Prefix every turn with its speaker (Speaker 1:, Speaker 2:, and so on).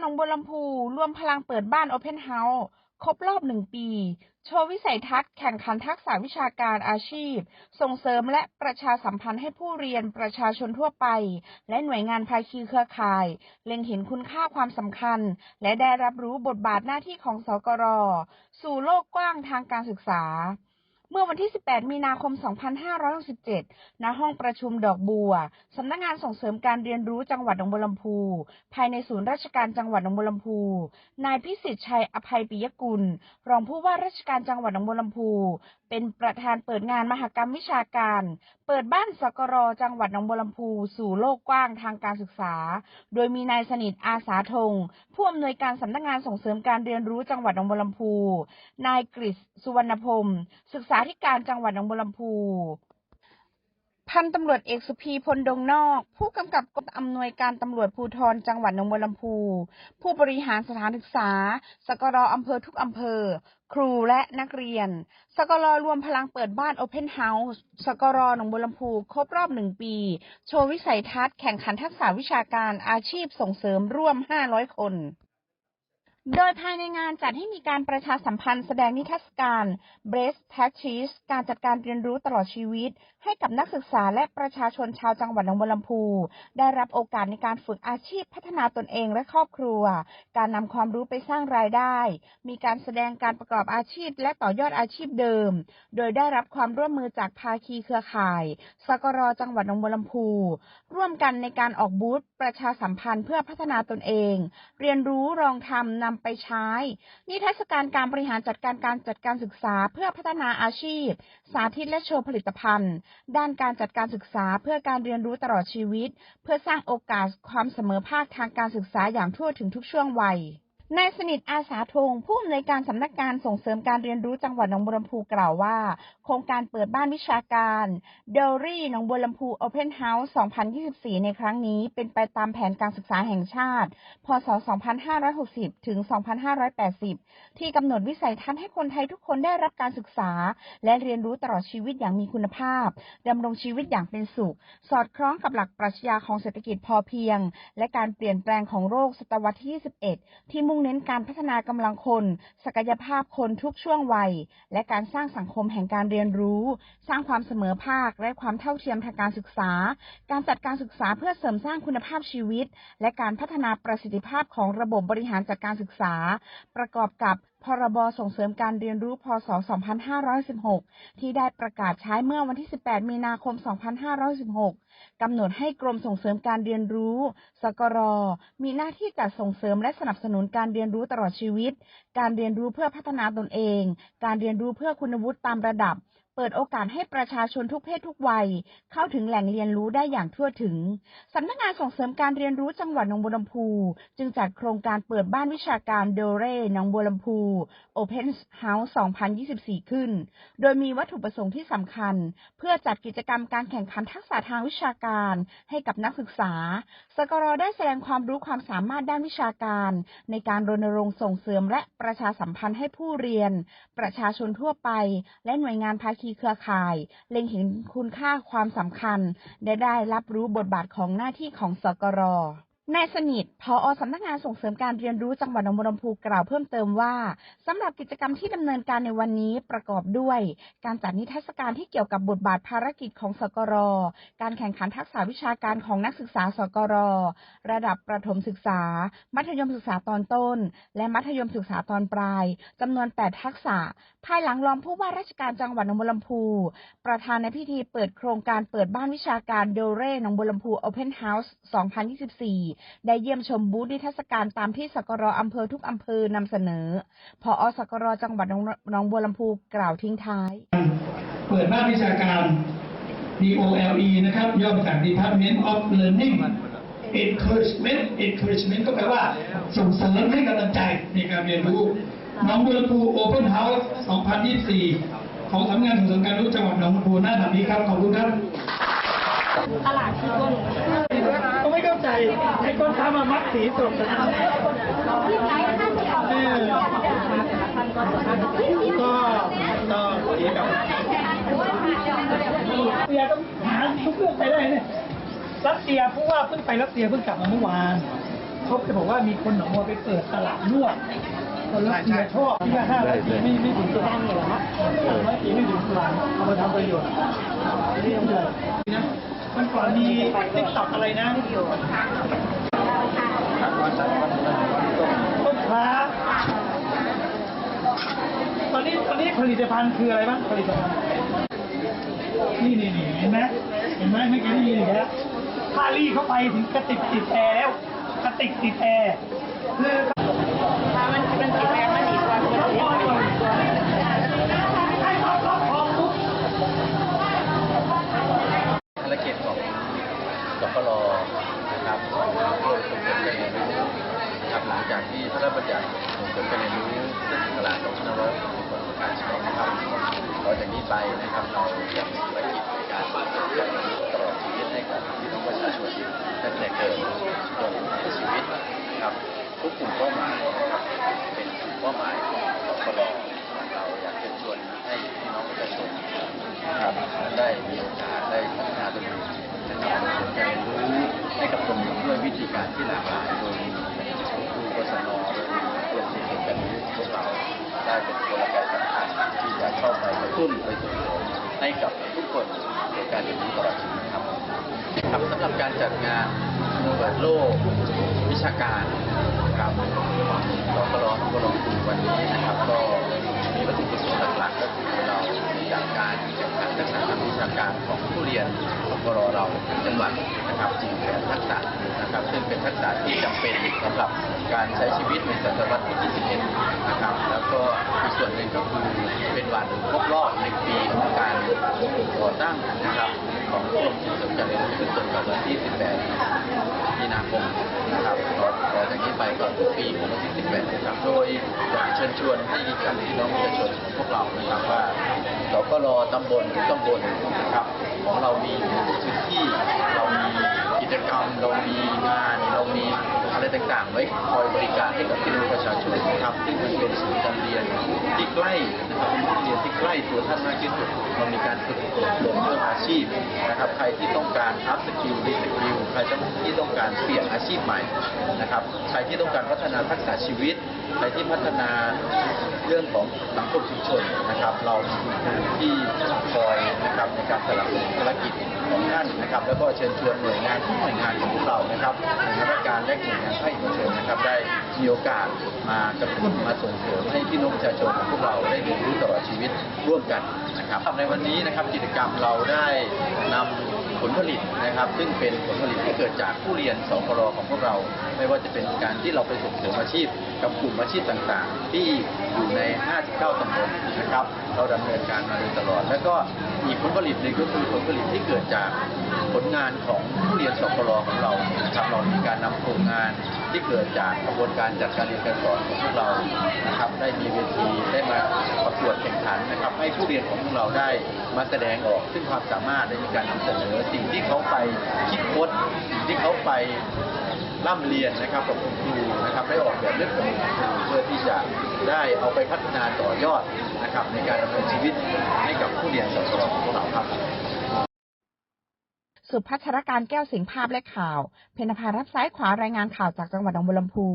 Speaker 1: หนองบัวลำพูรวมพลังเปิดบ้าน Open House ครบรอบหนึ่งปี โชว์วิสัยทัศน์แข่งขันทักษะวิชาการอาชีพ ส่งเสริมและประชาสัมพันธ์ให้ผู้เรียนประชาชนทั่วไป และหน่วยงานภาคีเครือข่าย เล็งเห็นคุณค่าความสำคัญ และได้รับรู้บทบาทหน้าที่ของสกร สู่โลกกว้างทางการศึกษา เมื่อวันที่ 18 มีนาคม 2567 ณ ห้องประชุมดอกบัว สำนักงานส่งเสริมการเรียนรู้จังหวัดหนองบัวลำพู ภายในศูนย์ราชการจังหวัดหนองบัวลำพู นายพิสิทธิ์ชัยอภัยปิยกุล รองผู้ว่าราชการจังหวัดหนองบัวลำพูเป็นประธานเปิดงานมหกรรมวิชาการ เปิดบ้านสกรจังหวัดหนองบัวลำพู สู่โลกกว้างทางการศึกษา โดยมีนายสนิทอาสาธงผู้อำนวยการสำนักงานส่งเสริมการเรียนรู้จังหวัดหนองบัวลำพู นายกฤษสุวรรณพรมศึกษาธิการจังหวัดหนองบัวลำพู พันตำรวจเอกสุพีพลดงนอก ผู้กำกับกรมอำนวยการตำรวจภูธรจังหวัดหนองบัวลำพู ผู้บริหารสถานศึกษา สกรอำเภอทุกอำเภอ ครูและนักเรียน สกรรวมพลังเปิดบ้าน Open House สกรหนองบัวลำพู ครบรอบหนึ่งปี โชว์วิสัยทัศน์แข่งขันทักษะวิชาการอาชีพส่งเสริมร่วม 500 คน โดยภายในงานจัดให้มีการประชาสัมพันธ์แสดงนิทรรศการ Breast t a c h i s การจัดการเรียนรู้ตลอดชีวิต ให้กับนักศึกษาและประชาชนชาวจังหวัดหนองบัวลำพู ได้รับโอกาสในการฝึกอาชีพพัฒนาตนเองและครอบครัว การนำความรู้ไปสร้างรายได้ มีการแสดงการประกอบอาชีพและต่อยอดอาชีพเดิม โดยได้รับความร่วมมือจากภาคีเครือข่ายสกรจังหวัดหนองบัวลำพู ร่วมกันในการออกบูธประชาสัมพันธ์เพื่อพัฒนาตนเอง เรียนรู้ลองทำนำไปใช้ นิทรรศการการบริหารจัดการการจัดการศึกษาเพื่อพัฒนาอาชีพ สาธิตและโชว์ผลิตภัณฑ์ ด้านการจัดการศึกษาเพื่อการเรียนรู้ตลอดชีวิต เพื่อสร้างโอกาสความเสมอภาคทางการศึกษาอย่างทั่วถึงทุกช่วงวัย นายสนิทอาสาธงผู้อำนวยการสำนักงานส่งเสริมการเรียนรู้จังหวัดหนองบัวลำพูกล่าวว่า โครงการเปิดบ้านวิชาการเดลรี่หนองบัวลำพู Open House 2024 ในครั้งนี้เป็นไปตามแผนการศึกษาแห่งชาติ พศ 2560 ถึง 2580 ที่กำหนดวิสัยทัศน์ให้คนไทยทุกคนได้รับการศึกษา และเรียนรู้ตลอดชีวิตอย่างมีคุณภาพดำรงชีวิตอย่างเป็นสุข สอดคล้องกับหลักปรัชญาของเศรษฐกิจพอเพียง และการเปลี่ยนแปลงของโลกศตวรรษที่ 21 ที่มุ่งงเน้นการพัฒนากำลังคน ศักยภาพคนทุกช่วงวัย และการสร้างสังคมแห่งการเรียนรู้ สร้างความเสมอภาค และความเท่าเทียมทางการศึกษา การจัดการศึกษาเพื่อเสริมสร้างคุณภาพชีวิต และการพัฒนาประสิทธิภาพของระบบบริหารจัดการศึกษา ประกอบกับ พรบส่งเสริมการเรียนรู้ พศ 2516 ที่ได้ประกาศใช้เมื่อวันที่ 18 มีนาคม 2516 กำหนดให้กรมส่งเสริมการเรียนรู้ สกร มีหน้าที่จัดส่งเสริมและสนับสนุนการเรียนรู้ตลอดชีวิต การเรียนรู้เพื่อพัฒนาตนเอง การเรียนรู้เพื่อคุณวุฒิตามระดับ เปิดโอกาสให้ประชาชนทุกเพศทุกวัย เข้าถึงแหล่งเรียนรู้ได้อย่างทั่วถึง สำนักงานส่งเสริมการเรียนรู้จังหวัดหนองบัวลำพู จึงจัดโครงการเปิดบ้านวิชาการโดเร่หนองบัวลำพู Open House 2024 ขึ้น โดยมีวัตถุประสงค์ที่สำคัญ เพื่อจัดกิจกรรมการแข่งขันทักษะทางวิชาการให้กับนักศึกษา สกรได้แสดงความรู้ความสามารถด้านวิชาการ ในการรณรงค์ส่งเสริมและประชาสัมพันธ์ให้ผู้เรียน ประชาชนทั่วไป และหน่วยงานภาคีเครือข่าย เล็งเห็นคุณค่าความสำคัญ และได้รับรู้บทบาทของหน้าที่ของสกร นายสนิทพอสำนักงานส่งเสริมการเรียนรู้จังหวัดหนองบัวลำพูกล่าวเพิ่มเติมว่าสำหรับกิจกรรมที่ดำเนินการในวันนี้ประกอบด้วย การจัดนิทรรศการที่เกี่ยวกับบทบาทภารกิจของสกร การแข่งขันทักษะวิชาการของนักศึกษาสกร ระดับประถมศึกษา มัธยมศึกษาตอนต้น และมัธยมศึกษาตอนปลายจำนวน 8 ทักษะ ภายหลังรองผู้ว่าราชการจังหวัดหนองบัวลำพู ประธานในพิธีเปิดโครงการเปิดบ้านวิชาการโดเร่หนองบัวลำพู Open House 2024ได้เยี่ยมชมบูธนิทรรศการตามที่สกรอำเภอทุกอำเภอนำเสนอพอสกรจังหวัดหนองบัวลำพูกล่าวทิ้งท้าย
Speaker 2: เปิดบ้านวิชาการ DOLE นะครับ ย่อมาจาก Department of Learning Encouragement Encouragement ก็แปลว่าส่งเสริมให้กำลังใจในการเรียนรู้หน้องบัวลำพู Open House 2024 ของสำนักงานส่งเสริมการรู้จังหวัดหนองบัวลำพูหน้าแบบนี้ครับ ขอบคุณครับ
Speaker 3: ตลาดคือตัวหนู
Speaker 2: ใจให้คนค้ามามัดสีสดนะเออก็ก็ดีกับเสียต้องหาทุกเรื่องไปได้เนี่ยรัสเซียผู้ว่าเพิ่งไปรัสเซียเพิ่งกลับมาเมื่อวานเขาไปบอกว่ามีคนหนองบัวไปเปิดตลาดนวดคนละเสียชอบที่ว่าห้าร้อยปีไม่ไม่ถึงตุลาเลยหรอฮะห้าร้อยปีไม่ถึงตุลาเอามาทำประโยชน์นี่ทำเลยนะ มันก่อนมีติ๊กต็อกอะไรนะต้นค้าตอนนี้ตอนนี้ผลิตภัณฑ์คืออะไรบ้างผลิตภัณฑ์นี่นี่นี่เห็นไหมเห็นไหมเมื่อกี้ได้ยินอีกแล้วถ้ารีเข้าไปถึงกระติกติดแอร์แล้วกระติกติดแอร์คือ
Speaker 3: มันมันติดแรงมันดีกว่ามันติดแรงมันดีกว่า
Speaker 2: ให้เขาล็อกคอปุ๊บ
Speaker 4: ภารกิจของสปรนะครับเพื่อส่งเสริมการเรียนรู้นะครับหลังจากที่พระราชบัญญัติส่งเสริมการเรียนรู้พุทธศักราช2560ประกาศใช้นะครับต่ อจากนี้ไปนะครับเราจะมีภารกิจในการตลอดชีวิตให้กับพี่น้องประชาชนตั้งแต่เกิดจนถึงชีวิตนะครับทุกกลุ่มเป้าหมายนะครับเป็นกลุ่มเป้าหมายของสปรเราอยากเชิญชวนให้พี่น้องประชาชนนะครับได้มีโอกาสได้พัฒนาตนเองนะครับการเรียนรู้ให้กับตนเองด้วยวิธีการที่หลากหลายโดยมีครูกศนโดยมีเพื่อนที่เห็นกันรู้พวกเรา ได้เป็นตัวลไกสำคัญที่จะเข้าไปกระตุ้นไปส่งเสริมให้กับทุกคนในการเรียนรู้ตลอดชีวิตครับครับสำหรับการจัดงานเปิดโลกวิชาการนะครับของสกลทกลครูวันนี้นะครับ ก็มีวัตถุประสงค์ หลักๆก็คือเราจากการแข่งขันทักษะทางวิชาการของผู้เรียนสกลเราจังหวัดนะครับจริงแผนทักษะนะครับซึ่งเป็นทักษะที่จำเป็นสำหรับการใช้ชีวิตในศตวรรษที่ 21 นะครับ แล้วก็อีกส่วนหนึ่งก็คือเป็นวันครบรอบหนึ่งปีของการก่อตั้งนะครับของกรมส่งเสริมการเรียนรู้ซึ่งตรงกับวันที่ 18 มีนาคมนะครับต่อ ไปก็ทุกปีของวันที่18นะครับโดยอยากเชิญชวนให้กันพี่น้องประชาชนพวกเรานะครับว่าสกรตำบลทุกตำบลนะครับของเรามีพื้นที่เรามีกิจกรรมเรามีงานเรามี ต่างๆ ไว้คอยบริการให้กับพี่น้องประชาชนนะครับซึ่งมันเป็นศูนย์การเรียนที่ใกล้นะครับเป็นเรียนที่ใกล้ตัวท่านมากที่สุดเรามีการฝึกอบรมเรื่องอาชีพนะครับใครที่ต้องการอัพสกิลรีสกิลใครที่ต้องการเปลี่ยนอาชีพใหม่นะครับใครที่ต้องการพัฒนาทักษะชีวิต ใครที่พัฒนาเรื่องของสังคมชุมชนนะครับ เราคุณครูที่คอยนะครับในการสนับสนุนภารกิจของท่านนะครับ แล้วก็เชิญชวนหน่วยงานทุกหน่วยงานของพวกเรานะครับหน่วยงานรการและหน่วยงานภาคเอกชนนะครับ ได้มีโอกาสมากระตุ้นมาส่งเสริมให้พี่น้องประชาชนของพวกเราได้เรียนรู้ตลอดชีวิตร่วมกันนะครับในวันนี้นะครับกิจกรรมเราได้นำ ผลผลิตนะครับ ซึ่งเป็นผลผลิตที่เกิดจากผู้เรียนสพรของพวกเรา ไม่ว่าจะเป็นการที่เราไปส่งเสริมอาชีพ กับกลุ่มอาชีพต่างๆ ที่อยู่ใน 59ตำบลนะครับ เราดำเนินการมาโดยตลอด แล้วก็อีกผลผลิตหนึ่งก็คือผลผลิตที่เกิดจาก ผลงานของผู้เรียนสพรของเรานะครับเรามีการนำโครงงานที่เกิดจากกระบวนการจัดการเรียนการสอนของพวกเรานะครับได้มีเวทีได้มาประกวดแข่งขันนะครับ ให้ผู้เรียนของพวกเราได้มาแสดงออก ซึ่งความสามารถได้มีการนำเสนอสิ่งที่เขาไปคิดค้นสิ่งที่เขาไปร่ำเรียนนะครับกับคุณครูนะครับได้ออกแบบเรื่องของคุณครูเพื่อที่จะได้เอาไปพัฒนาต่อยอดนะครับในการดำเนินชีวิตให้กับผู้เรียนสอนของเราครับ
Speaker 1: สุพัชรการแก้วสิงภาพและข่าว เพนภารับซ้ายขวารายงานข่าวจากจังหวัดหนองบัวลำพู